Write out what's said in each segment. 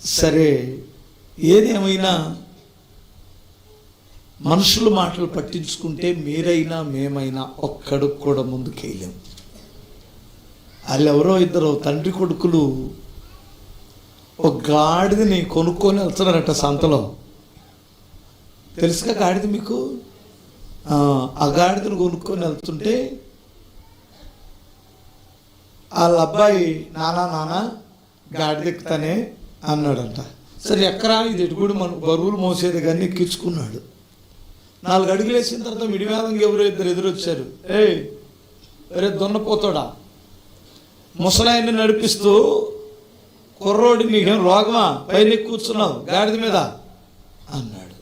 సరే ఏదేమైనా మనుషుల మాటలు పట్టించుకుంటే మీరైనా మేమైనా ఒక్కడికి కూడా ముందుకెళ్ళాము వాళ్ళు ఎవరో ఇద్దరు తండ్రి కొడుకులు ఒక గాడిదని కొనుక్కొని వెళ్తున్నారట సంతలో. తెలుసుగా గాడిద మీకు? ఆ, ఆ గాడిదను కొనుక్కొని వెళ్తుంటే వాళ్ళ అబ్బాయి నానా నానా గాడిద ఎక్కుతానే అన్నాడంట. సరే ఎక్కరా? ఇది ఎటుకుడు మన బరువులు మోసేది కానీ ఎక్కించుకున్నాడు. నాలుగు అడుగులు వేసిన తర్వాత విడివేదంగా ఎవరో ఇద్దరు ఎదురొచ్చారు. ఏయ్ రే దున్నపోతాడా? ముసలాయన్ని నడిపిస్తూ కుర్రోడి నీకేం రోగమా? పైన కూర్చున్నావు గాడిద మీద? అన్నాడు.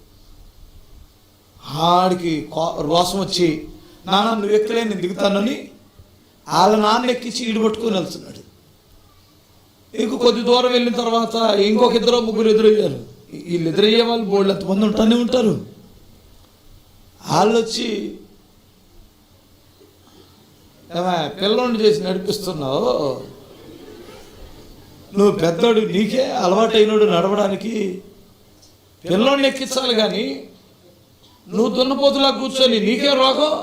ఆడికి కో- రోసం వచ్చి నాన్న నువ్వు ఎక్కలే నేను దిగుతానని వాళ్ళ నాన్న ఎక్కించి ఈడు పట్టుకొని వెళ్తున్నాడు. ఇంకో కొద్ది దూరం వెళ్ళిన తర్వాత ఇంకొక ఇద్దరు ముగ్గురు ఎదురయ్యారు. వీళ్ళు ఎదురయ్యే వాళ్ళు బోళ్ళు ఎంతమంది ఉంటానే ఉంటారు. వాళ్ళు వచ్చి ఏమా పిల్లోని చేసి నడిపిస్తున్నావు? నువ్వు పెద్దోడు నీకే అలవాటైనడు నడవడానికి పిల్లోని ఎక్కించాలి కానీ నువ్వు దున్నపోతులా కూర్చొని నీకే రోగం?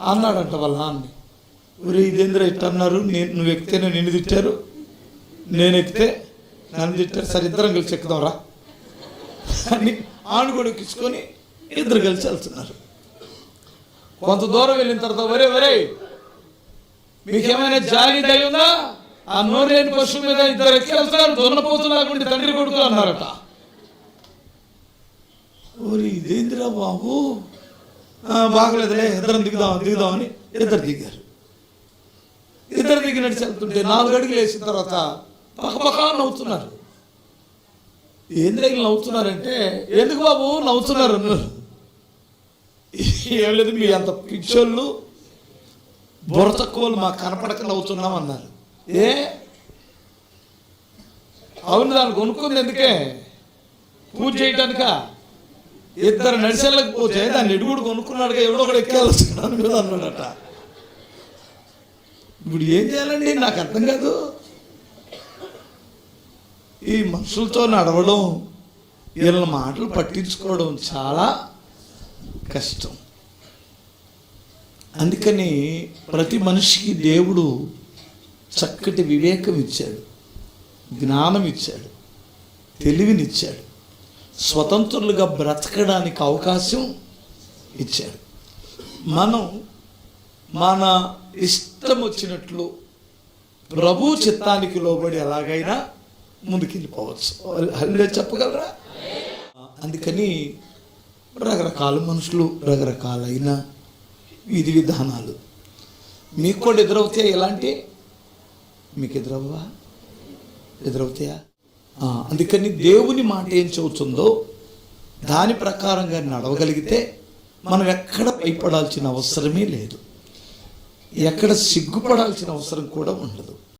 అన్నాడంట వాళ్ళ నాన్న. ఇదేంద్ర ఇట్టన్నారు నేను నువ్వు ఎక్కితేనే నిన్ను తిట్టారు. నేను ఎక్కితే నన్ను తిట్టారు. సరే ఇద్దరం కలిసి ఎక్కుదాంరా. అని ఆనుగోడు కూడా ఎక్కించుకొని ఇద్దరు కలిసి వెళ్తున్నారు. కొంత దూరం వెళ్ళిన తర్వాత వరే వరే మీకేమైనా జాలి దయ ఉందా? ఆ నోరు లేని పశువు మీద ఇద్దరు ఎక్కి వెళ్తున్నారు. దున్నపోతులాగుండి తండ్రి కొడుకు అన్నారట. ఓరి ఇదేందిరా బాబు? బాగలేదులే ఇద్దరం దిగుదాం దిగుదామని ఇద్దరు దిగారు. ఇద్దరు దిగి నడిచి వెళ్తుంటే నాలుగు అడుగులు వేసిన తర్వాత పకపకా నవ్వుతున్నారు. ఏంద్రా వీళ్ళు నవ్వుతున్నారంటే ఎందుకు బాబు నవ్వుతున్నారు? అన్నారు. ఏం లేదు మీ అంత పిచ్చోళ్ళు బుర్ర తక్కువలు మాకు కనపడక నవ్వుతున్నాం అన్నారు. ఏ? అవును దాన్ని కొనుక్కుంది ఎందుకే? పూజ చేయటానిక? ఇద్దరు నడిచెళ్ళకపోతే దాన్ని ఎడుగుడు కొనుక్కున్నాడుగా ఎవడో ఒకడు ఎక్కేయాల్సిన మీద అన్నాడట. ఇప్పుడు ఏం చేయాలండి? నాకు అర్థం కాదు. ఈ మనుషులతో నడవడం వీళ్ళ మాటలు పట్టించుకోవడం చాలా కష్టం. అందుకని ప్రతి మనిషికి దేవుడు చక్కటి వివేకం ఇచ్చాడు జ్ఞానం ఇచ్చాడు తెలివినిచ్చాడు స్వతంత్రులుగా బ్రతకడానికి అవకాశం ఇచ్చాడు. మనం మన ఇష్టం వచ్చినట్లు ప్రభు చిత్తానికి లోబడి ఎలాగైనా ముందుకెళ్ళిపోవచ్చు. హల్లే చెప్పగలరా? అందుకని రకరకాల మనుషులు రకరకాలైన విధి విధానాలు. మీకు కూడా ఎదురవుతాయి ఎలాంటి మీకు ఎదురవ్వా ఎదురవుతాయా? అందుకని దేవుని మాట ఏం చెబుతుందో దాని ప్రకారంగా నడవగలిగితే మనం ఎక్కడ భయపడాల్సిన అవసరమే లేదు. ఎక్కడ సిగ్గుపడాల్సిన అవసరం కూడా ఉండదు.